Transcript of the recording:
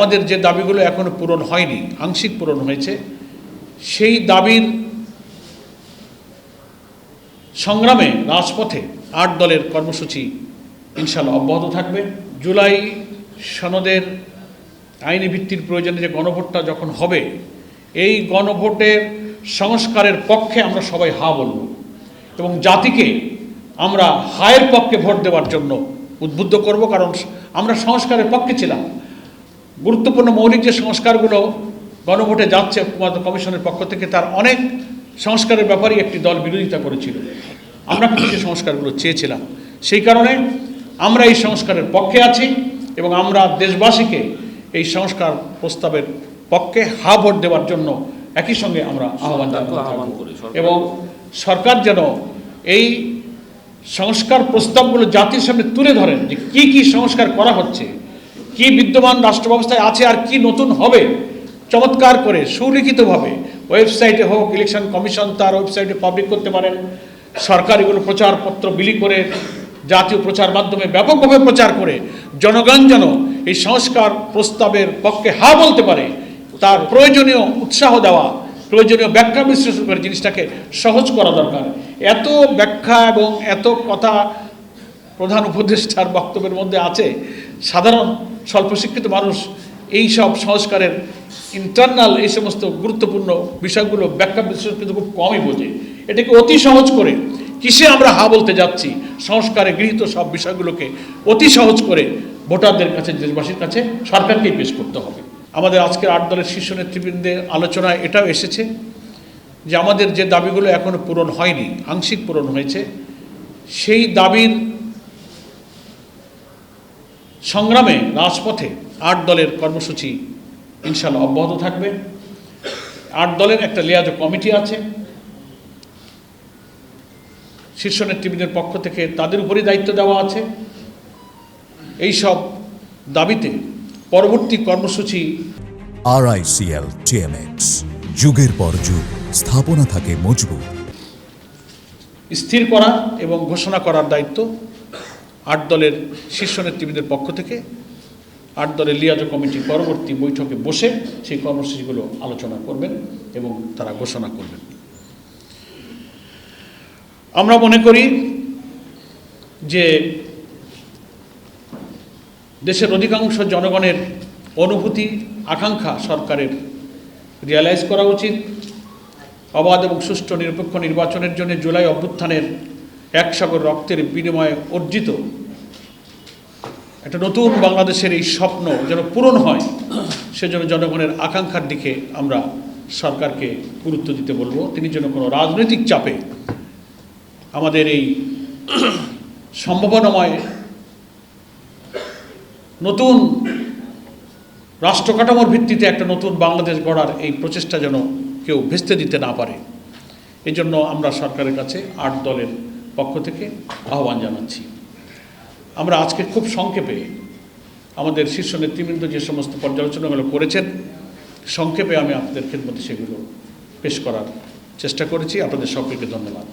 আমাদের যে দাবিগুলো এখনও পূরণ হয়নি, আংশিক পূরণ হয়েছে, সেই দাবির সংগ্রামে, রাজপথে আট দলের কর্মসূচি ইনশাল্লাহ অব্যাহত থাকবে। জুলাই সনদের আইনি ভিত্তির প্রয়োজনে যে গণভোটটা যখন হবে, এই গণভোটের সংস্কারের পক্ষে আমরা সবাই হা বলব এবং জাতিকে আমরা হায়ের পক্ষে ভোট দেওয়ার জন্য উদ্বুদ্ধ করব, কারণ আমরা সংস্কারের পক্ষে ছিলাম। গুরুত্বপূর্ণ মৌলিক যে সংস্কারগুলো গণভোটে যাচ্ছে কমিশনের পক্ষ থেকে তার অনেক সংস্কারের ব্যাপারেই একটি দল বিরোধিতা করেছিল। আমরা কিন্তু সেই সংস্কারগুলো চেয়েছিলাম। সেই কারণে আমরা এই সংস্কারের পক্ষে আছি এবং আমরা দেশবাসীকে এই সংস্কার প্রস্তাবের পক্ষে হা ভোট দেওয়ার জন্য একই সঙ্গে আমরা আহ্বান আহ্বান। করি, এবং সরকার যেন এই সংস্কার প্রস্তাবগুলো জাতির সামনে তুলে ধরেন যে কি কি সংস্কার করা হচ্ছে কি বিদ্যমান রাষ্ট্র ব্যবস্থায় আছে আর কি নতুন হবে? চমৎকার করে, সুলিখিতভাবে। ওয়েবসাইটে হোক, ইলেকশন কমিশন তার ওয়েবসাইটে পাবলিক করতে পারেন। সরকার এগুলো প্রচারপত্র বিলি করে, জাতীয় প্রচার মাধ্যমে ব্যাপকভাবে প্রচার করে। জনগণ যেন এই সংস্কার প্রস্তাবের পক্ষে হা বলতে পারে, তার প্রয়োজনীয় উৎসাহ দেওয়া, প্রয়োজনীয় ব্যাখ্যা বিশ্লেষণ করে জিনিসটাকে সহজ করা দরকার। এত ব্যাখ্যা এবং এত কথা প্রধান উপদেষ্টার বক্তব্যের মধ্যে আছে। সাধারণ স্বল্প শিক্ষিত মানুষ, এই সব সংস্কারের ইন্টারনাল এই সমস্ত গুরুত্বপূর্ণ বিষয়গুলো ব্যাখ্যা বিশ্লেষণ কিন্তু খুব কমই বোঝে। এটাকে অতি সহজ করে কিসে আমরা হা বলতে যাচ্ছি? সংস্কারে গৃহীত সব বিষয়গুলোকে অতি সহজ করে ভোটারদের কাছে, দেশবাসীর কাছে সরকারকেই পেশ করতে হবে। আমাদের আজকের আট দলের শীর্ষ নেতৃবৃন্দের আলোচনায় এটাও এসেছে যে আমাদের যে দাবিগুলো এখনও পূরণ হয়নি, আংশিক পূরণ হয়েছে, সেই দাবির সংগ্রামে রাজপথে আট দলের কর্মসূচি ইনশাল্লাহ অব্যাহত থাকবে। আট দলের একটা লিয়াজ কমিটি আছে। শীর্ষ নেতৃবৃন্দের পক্ষ থেকে তাদের উপরই দায়িত্ব দেওয়া আছে। এই সব দাবিতে পরবর্তী কর্মসূচি আরআইসিএল টিএমএক্স যুগের পর যুগ স্থাপনা থাকে মজবুত। স্থির করা এবং ঘোষণা করার দায়িত্ব আট দলের শীর্ষ নেতৃবৃন্দের পক্ষ থেকে আট দলের লিয়াজো কমিটি পরবর্তী বৈঠকে বসে সেই কর্মসূচিগুলো আলোচনা করবেন এবং তারা ঘোষণা করবেন। আমরা মনে করি যে দেশের অধিকাংশ জনগণের অনুভূতি, আকাঙ্ক্ষা সরকারের রিয়ালাইজ করা উচিত। অবাধ এবং সুষ্ঠু নিরপেক্ষ নির্বাচনের জন্য জুলাই অভ্যুত্থানের এক সাগর রক্তের বিনিময়ে অর্জিত একটা নতুন বাংলাদেশের এই স্বপ্ন যেন পূরণ হয়, সেজন্য জনগণের আকাঙ্ক্ষার দিকে আমরা সরকারকে গুরুত্ব দিতে বলব। তিনি যেন কোনো রাজনৈতিক চাপে আমাদের এই সম্ভাবনাময় নতুন রাষ্ট্র কাঠামোর ভিত্তিতে একটা নতুন বাংলাদেশ গড়ার এই প্রচেষ্টা যেন কেউ ভেস্তে দিতে না পারে। এই জন্য আমরা সরকারের কাছে আট দলের পক্ষ থেকে আহ্বান জানাচ্ছি। আমরা আজকে খুব সংক্ষেপে আমাদের শীর্ষ নেতৃবৃন্দ যে সমস্ত পর্যালোচনাগুলো করেছেন, সংক্ষেপে আমি আপনাদের ক্ষেত্রে সেগুলো পেশ করার চেষ্টা করেছি। আপনাদের সকলকে ধন্যবাদ।